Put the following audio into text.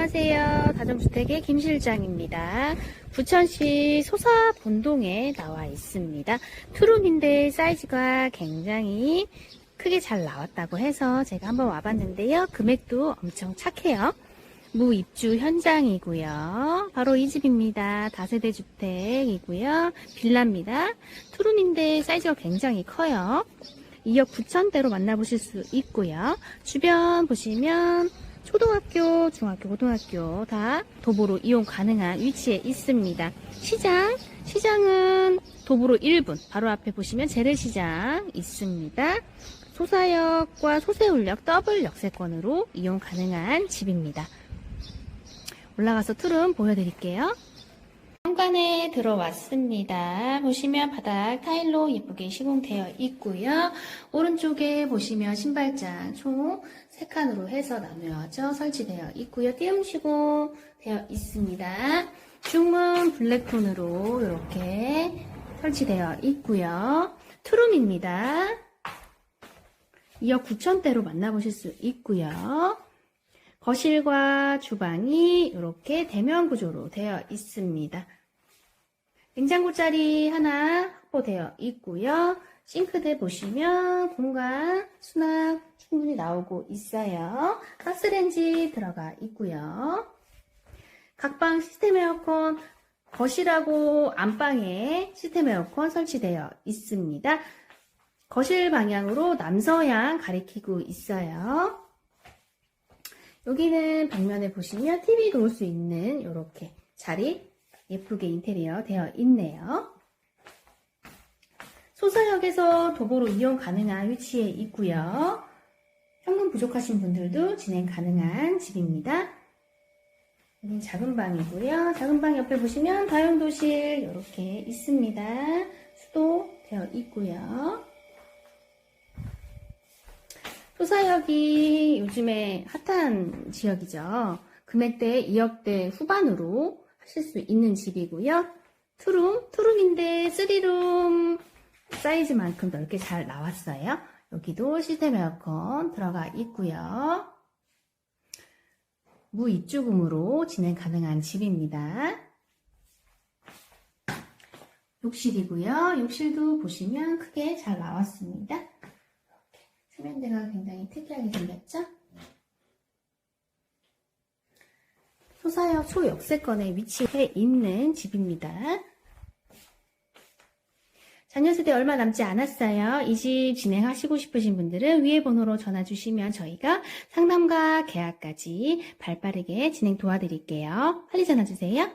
안녕하세요. 다정주택의 김 실장입니다. 부천시 소사 본동에 나와 있습니다. 투룸인데 사이즈가 굉장히 크게 잘 나왔다고 해서 제가 한번 와봤는데요. 금액도 엄청 착해요. 무입주 현장이고요. 바로 이 집입니다. 다세대 주택이고요. 빌라입니다. 투룸인데 사이즈가 굉장히 커요. 2억 9천대로 만나보실 수 있고요. 주변 보시면 초등학교, 중학교, 고등학교 다 도보로 이용 가능한 위치에 있습니다. 시장, 시장은 도보로 1분, 바로 앞에 보시면 재래시장 있습니다. 소사역과 소세울역 더블 역세권으로 이용 가능한 집입니다. 올라가서 투룸 보여드릴게요. 현관에 들어왔습니다. 보시면 바닥 타일로 예쁘게 시공되어 있고요. 오른쪽에 보시면 신발장 총 3칸으로 해서 나누어져 설치되어 있고요. 띄움 시공 되어 있습니다. 중문 블랙톤으로 이렇게 설치되어 있고요. 투룸입니다. 2억 9천대로 만나보실 수 있고요. 거실과 주방이 이렇게 대면 구조로 되어 있습니다. 냉장고 자리 하나 확보되어 있고요. 싱크대 보시면 공간 수납 충분히 나오고 있어요. 가스렌지 들어가 있고요. 각방 시스템 에어컨 거실하고 안방에 시스템 에어컨 설치되어 있습니다. 거실 방향으로 남서양 가리키고 있어요. 여기는 벽면에 보시면 TV 놓을 수 있는 이렇게 자리 예쁘게 인테리어 되어 있네요. 소사역에서 도보로 이용 가능한 위치에 있고요. 현금 부족하신 분들도 진행 가능한 집입니다. 여기는 작은 방이고요. 작은 방 옆에 보시면 다용도실 이렇게 있습니다. 수도 되어 있고요. 소사역이 요즘에 핫한 지역이죠. 금액대 2억대 후반으로 하실 수 있는 집이고요. 투룸, 투룸인데 3룸 사이즈만큼 넓게 잘 나왔어요. 여기도 시스템 에어컨 들어가 있고요. 무입주금으로 진행 가능한 집입니다. 욕실이고요. 욕실도 보시면 크게 잘 나왔습니다. 세면대가 굉장히 특이하게 생겼죠? 소사역 초역세권에 위치해 있는 집입니다. 자녀세대 얼마 남지 않았어요. 이 집 진행하시고 싶으신 분들은 위에 번호로 전화 주시면 저희가 상담과 계약까지 발빠르게 진행 도와드릴게요. 빨리 전화 주세요.